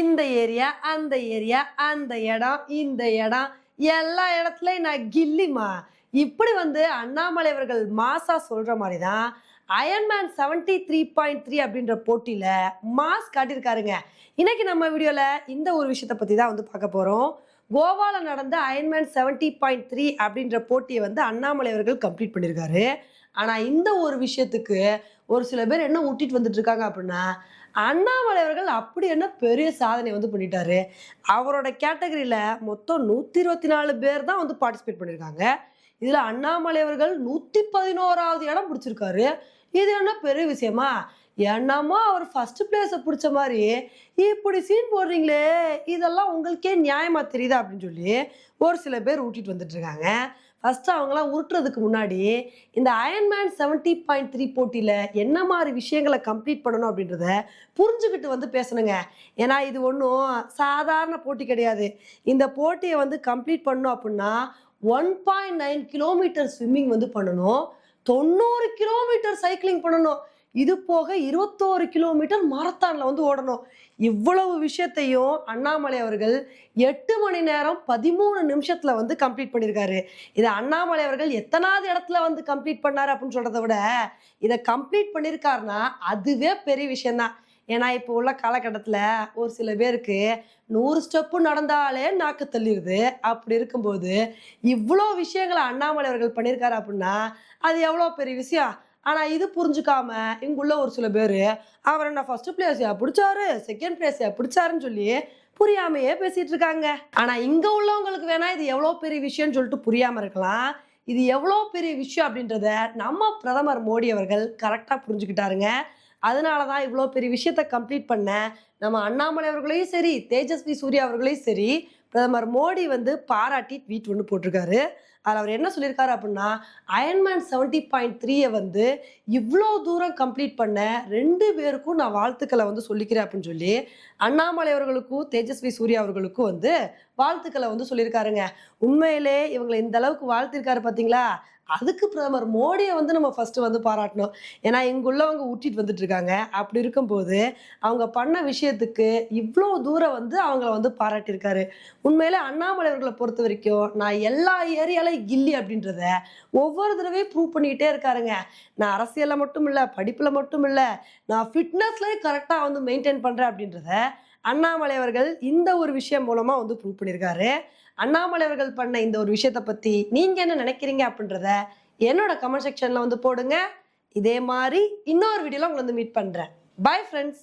இந்த ஏரியா அந்த ஏரியா அந்த இடம் இந்த இடம். எல்லா இடத்துலையும் நான் கில்லிமா இப்படி வந்து அண்ணாமலை அவர்கள் மாசா சொல்ற மாதிரி தான் Ironman seventy three point three அப்படின்ற போட்டியில மாஸ் காட்டியிருக்காருங்க. இன்னைக்கு நம்ம வீடியோல இந்த ஒரு விஷயத்தை பத்தி தான் வந்து பார்க்க போறோம். கோவாவில் நடந்த அயன்மேன் செவன்டி பாயிண்ட் த்ரீ அப்படின்ற போட்டியை வந்து அண்ணாமலை அவர்கள் கம்ப்ளீட் பண்ணியிருக்காரு. ஆனால் இந்த ஒரு விஷயத்துக்கு ஒரு சில பேர் என்ன ஊட்டிட்டு வந்துட்டு இருக்காங்க அப்படின்னா அண்ணாமலை அவர்கள் அப்படி என்ன பெரிய சாதனை வந்து பண்ணிட்டாரு. அவரோட கேட்டகரியில் மொத்தம் நூற்றி இருபத்தி நாலு பேர் தான் வந்து பார்ட்டிசிபேட் பண்ணியிருக்காங்க. இதில் அண்ணாமலை அவர்கள் நூற்றி பதினோராவது இடம் பிடிச்சிருக்காரு. இது என்ன பெரிய விஷயமா? என்னமோ அவர் ஃபர்ஸ்ட் பிளேஸை பிடிச்ச மாதிரி இப்படி சீன் போடுறீங்களே இதெல்லாம் உங்களுக்கே நியாயமாக தெரியுதா அப்படின்னு சொல்லி ஒரு சில பேர் ஊட்டிட்டு வந்துட்டு இருக்காங்க. அவங்களாம் உருட்டுறதுக்கு முன்னாடி இந்த அயன்மேன் செவன்டி பாயிண்ட் த்ரீ போட்டியில் என்ன மாதிரி விஷயங்களை கம்ப்ளீட் பண்ணணும் அப்படின்றத புரிஞ்சுக்கிட்டு வந்து பேசணுங்க. ஏன்னா இது ஒன்றும் சாதாரண போட்டி கிடையாது. இந்த போட்டியை வந்து கம்ப்ளீட் பண்ணணும் அப்படின்னா one point nine kilometre swimming வந்து பண்ணணும். தொண்ணூறு கிலோமீட்டர் சைக்கிளிங் பண்ணணும். இது போக இருபத்தோரு கிலோமீட்டர் மாரத்தானில் வந்து ஓடணும். இவ்வளவு விஷயத்தையும் அண்ணாமலை அவர்கள் எட்டு மணி நேரம் பதிமூணு நிமிஷத்தில் வந்து கம்ப்ளீட் பண்ணியிருக்காரு. இதை அண்ணாமலை அவர்கள் எத்தனாவது இடத்துல வந்து கம்ப்ளீட் பண்ணார் அப்படின்னு சொல்கிறத விட இதை கம்ப்ளீட் பண்ணியிருக்காருன்னா அதுவே பெரிய விஷயம்தான். ஏன்னா இப்போ உள்ள காலகட்டத்தில் ஒரு சில பேருக்கு நூறு ஸ்டெப்பு நடந்தாலே நாக்கு தள்ளிடுது அப்படி இருக்கும்போது இவ்வளோ விஷயங்களை அண்ணாமலை அவர்கள் பண்ணியிருக்காரு அப்படின்னா அது எவ்வளோ பெரிய விஷயம்? ஆனால் இது புரிஞ்சுக்காம இங்குள்ள ஒரு சில பேர் அவர் என்ன ஃபர்ஸ்ட் பிளேஸையா பிடிச்சாரு செகண்ட் பிளேஸையா பிடிச்சாருன்னு சொல்லி புரியாமையே பேசிட்டு இருக்காங்க. ஆனா இங்க உள்ளவங்களுக்கு வேணா இது எவ்வளோ பெரிய விஷயம்னு சொல்லிட்டு புரியாம இருக்கலாம். இது எவ்வளோ பெரிய விஷயம் அப்படின்றத நம்ம பிரதமர் மோடி அவர்கள் கரெக்டாக புரிஞ்சுக்கிட்டாருங்க. அதனால தான் இவ்வளோ பெரிய விஷயத்த கம்ப்ளீட் பண்ண நம்ம அண்ணாமலை அவர்களையும் சரி தேஜஸ்வி சூர்யா அவர்களையும் சரி பிரதமர் மோடி வந்து பாராட்டி ட்வீட் ஒன்று போட்டிருக்காரு. அதில் அவர் என்ன சொல்லியிருக்காரு அப்படின்னா அயன்மேன் செவன்ட்டி பாயிண்ட் த்ரீயை வந்து இவ்வளோ தூரம் கம்ப்ளீட் பண்ண ரெண்டு பேருக்கும் நான் வாழ்த்துக்களை வந்து சொல்லிக்கிறேன் அப்படின்னு சொல்லி அண்ணாமலை அவர்களுக்கும் தேஜஸ்வி சூர்யா அவர்களுக்கும் வந்து வாழ்த்துக்களை வந்து சொல்லியிருக்காருங்க. உண்மையிலே இவங்களை இந்த அளவுக்கு வாழ்த்திருக்காரு பார்த்தீங்களா அதுக்கு பிரதமர் மோடியை வந்து நம்ம ஃபஸ்ட்டு வந்து பாராட்டணும். ஏன்னா இங்குள்ளவங்க ஊட்டிட்டு வந்துட்டு இருக்காங்க. அப்படி இருக்கும்போது அவங்க பண்ண விஷயத்துக்கு இவ்வளோ தூரம் வந்து அவங்கள வந்து பாராட்டியிருக்காரு. உண்மையிலே அண்ணாமலை அவர்களை பொறுத்த வரைக்கும் நான் எல்லா ஏரியாலையும் கில்லி அப்படின்றத ஒவ்வொரு தடவையும் ப்ரூவ் பண்ணிக்கிட்டே இருக்காருங்க. நான் அரசியலில் மட்டும் இல்லை படிப்பில் மட்டும் இல்லை நான் ஃபிட்னஸ்லேயும் கரெக்டாக வந்து மெயின்டைன் பண்ணுறேன் அப்படின்றத அண்ணாமலை அவர்கள் இந்த ஒரு விஷயம் மூலமாக வந்து ப்ரூவ் பண்ணியிருக்காரு அண்ணாமலை அவர்கள் பண்ண இந்த ஒரு விஷயத்தை பற்றி நீங்கள் என்ன நினைக்கிறீங்க அப்படின்றத என்னோட கமெண்ட் செக்ஷனில் வந்து போடுங்க. இதே மாதிரி இன்னொரு வீடியோவில் உங்களை வந்து மீட் பண்ணுறேன் பாய் ஃப்ரெண்ட்ஸ்